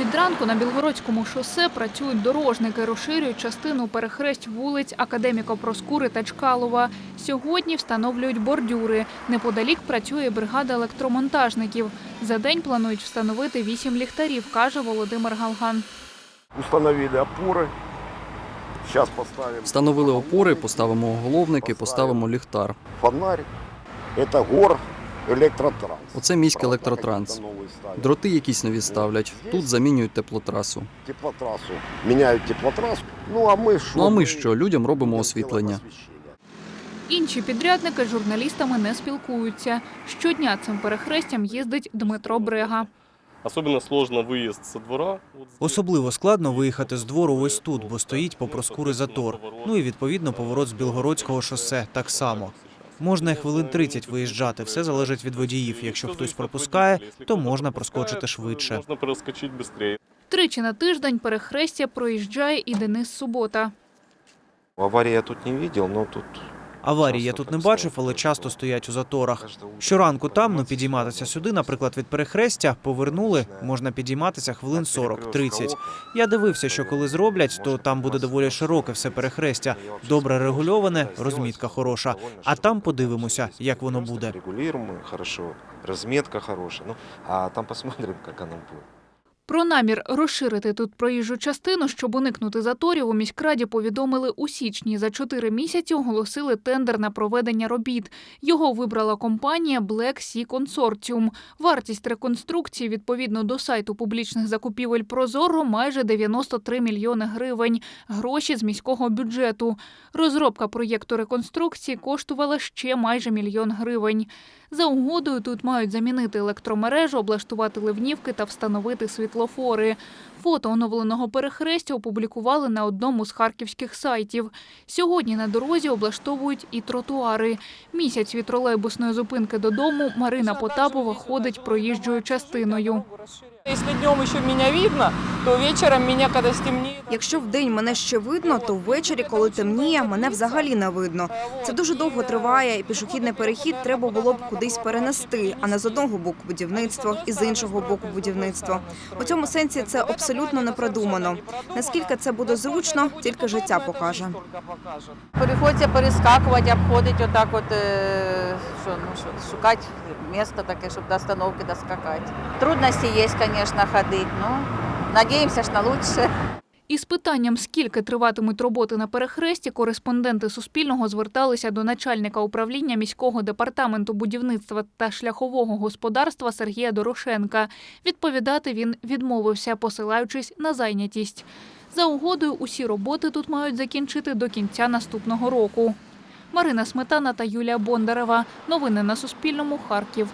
Від ранку на Білгородському шосе працюють дорожники, розширюють частину перехресть вулиць Академіка Проскури та Чкалова. Сьогодні встановлюють бордюри. Неподалік працює бригада електромонтажників. За день планують встановити вісім ліхтарів, каже Володимир Галган. Установили опоры. Сейчас поставим Встановили опори, поставимо оголовники, поставимо ліхтар. фонарь. Это гор электротранс. Оце міський електротранс. Дроти якісь нові ставлять. Тут замінюють теплотрасу. Теплотрассу. Меняют теплотрассу. Ну а мы что? Ну а ми що? Людям робимо Делаем освітлення. освещение. Інші підрядники з журналістами не спілкуються. Щодня цим перехрестям їздить Дмитро Брега. Особенно сложно выезд со двора. Вот здесь. Особливо складно виїхати з двору ось тут, бо стоїть по проскури затор. Ну і відповідно поворот з Білгородського шосе так само. Можна хвилин 30 виїжджати. Все залежить від водіїв. Якщо хтось пропускає, то можна проскочити швидше. Можна проскочити швидше. Тричі на тиждень перехрестя проїжджає і Денис Субота. Аварії я тут не бачив, але тут... Аварії я тут не бачив, але часто стоять у заторах. Щоранку там, ну підійматися сюди, наприклад, від перехрестя, повернули, можна підійматися хвилин 40-30. Я дивився, що коли зроблять, то там буде доволі широке все перехрестя, добре регульоване, розмітка хороша. А там подивимося, як воно буде. Регулируемо хорошо, разметка хорошая. Ну, а там посмотрим, как оно будет. Про намір розширити тут проїжджу частину, щоб уникнути заторів, у міськраді повідомили у січні. За чотири місяці оголосили тендер на проведення робіт. Його вибрала компанія Black Sea Consortium. Вартість реконструкції відповідно до сайту публічних закупівель Прозоро майже 93 мільйони гривень. Гроші з міського бюджету. Розробка проєкту реконструкції коштувала ще майже мільйон гривень. За угодою тут мають замінити електромережу, облаштувати ливнівки та встановити світлофори. Фото оновленого перехрестя опублікували на одному з харківських сайтів. Сьогодні на дорозі облаштовують і тротуари. Місяць від тролейбусної зупинки додому Марина Потапова ходить проїжджою частиною. Если днем еще меня видно, то вечером меня, когда стемнеет... Якщо вдень мене ще видно, то ввечері, коли темніє, мене взагалі не видно. Це дуже довго триває, і пішохідний перехід треба було б кудись перенести, а не з одного боку будівництво і з іншого боку будівництво. У цьому сенсі це абсолютно не продумано. Наскільки це буде зручно, тільки життя покаже. Приходиться перескакувати, обходити отак от, е, що, ну, що, шукати місце таке, щоб до остановки доскакати. Трудності є, звісно, ходити, ну, надіємося ж на лучше. Із питанням, скільки триватимуть роботи на перехресті, кореспонденти Суспільного зверталися до начальника управління міського департаменту будівництва та шляхового господарства Сергія Дорошенка. Відповідати він відмовився, посилаючись на зайнятість. За угодою, усі роботи тут мають закінчити до кінця наступного року. Марина Сметана та Юлія Бондарева. Новини на Суспільному. Харків.